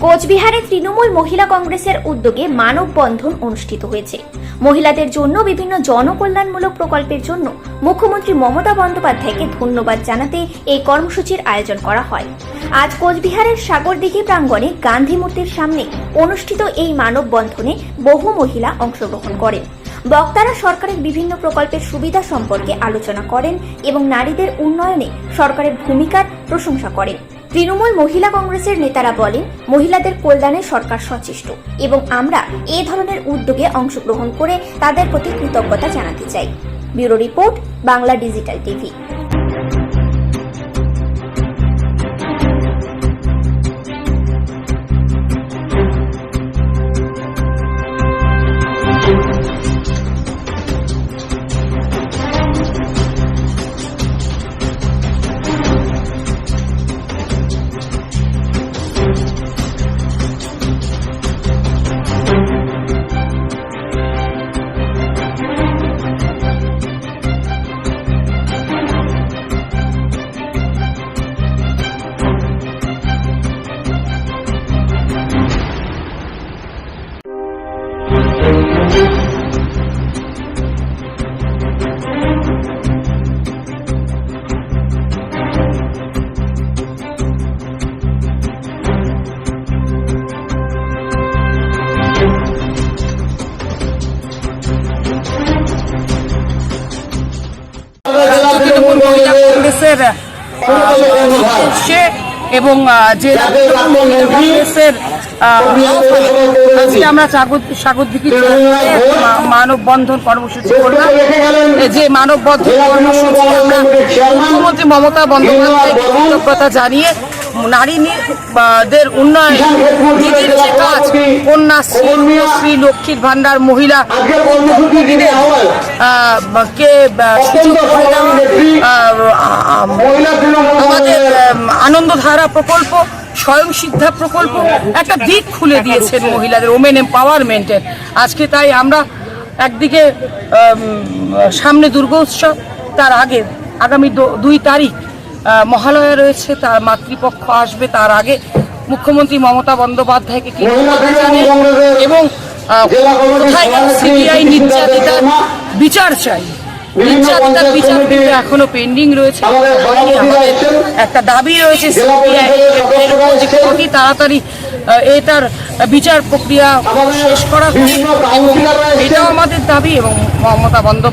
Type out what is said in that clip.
কোচবিহারে তৃণমূল মহিলা কংগ্রেসের উদ্যোগে মানববন্ধন অনুষ্ঠিত হয়েছে। মহিলাদের জন্য বিভিন্ন জনকল্যাণমূলক প্রকল্পের জন্য মুখ্যমন্ত্রী মমতা বন্দ্যোপাধ্যায়কে ধন্যবাদ জানাতে এই কর্মসূচির আয়োজন করা হয়। আজ কোচবিহারের সাগরদিঘি প্রাঙ্গণে গান্ধী মূর্তির সামনে অনুষ্ঠিত এই মানববন্ধনে বহু মহিলা অংশগ্রহণ করেন। বক্তারা সরকারের বিভিন্ন প্রকল্পের সুবিধা সম্পর্কে আলোচনা করেন এবং নারীদের উন্নয়নে সরকারের ভূমিকার প্রশংসা করেন। তৃণমূল মহিলা কংগ্রেসের নেতারা বলেন, মহিলাদের কল্যাণে সরকার সচেষ্ট এবং আমরা এ ধরনের উদ্যোগে অংশগ্রহণ করে তাদের প্রতি কৃতজ্ঞতা জানাতে চাই। Bureau report, Bangla digital TV. Trinamool মহিলা কংগ্রেসের উদ্দেশ্যে এবং যে আজকে আমরা সাগরদিঘি মানববন্ধন কর্মসূচি করলাম যে মানববন্ধন কর্মসূচি আমরা মুখ্যমন্ত্রী মমতা বন্দ্যোপাধ্যায় কৃতজ্ঞতা জানিয়ে নারী নি- দের উন্নয়নে দিদির যে কাজ কন্যাশ্রী রূপশ্রী লক্ষ্মীর ভান্ডার মহিলা কে সুযোগ করে আমাদের আম, আনন্দধারা প্রকল্প স্বয়ং সিদ্ধা প্রকল্প একটা দিক খুলে দিয়েছেন মহিলাদের ওমেন এম্পাওয়ারমেন্টের আজকে তাই আমরা একদিকে সামনে দুর্গোৎসব তার আগে আগামী দুই তারিখ মহালয়া রয়েছে তার মাতৃপক্ষ আসবে তার আগে। মুখ্যমন্ত্রী মমতা বন্দ্যোপাধ্যায়কে এবং কোথায় সিবিআই নির্যাতিতার বিচার চাই? নির্যাতিতার বিচার কিন্তু এখনও পেন্ডিং রয়েছে। একটা দাবি রয়েছে সিবিআই অতি তাড়াতাড়ি এটার বিচার প্রক্রিয়া শেষ করা এটাও আমাদের দাবি এবং মমতা বন্দ্যোপাধ্যায়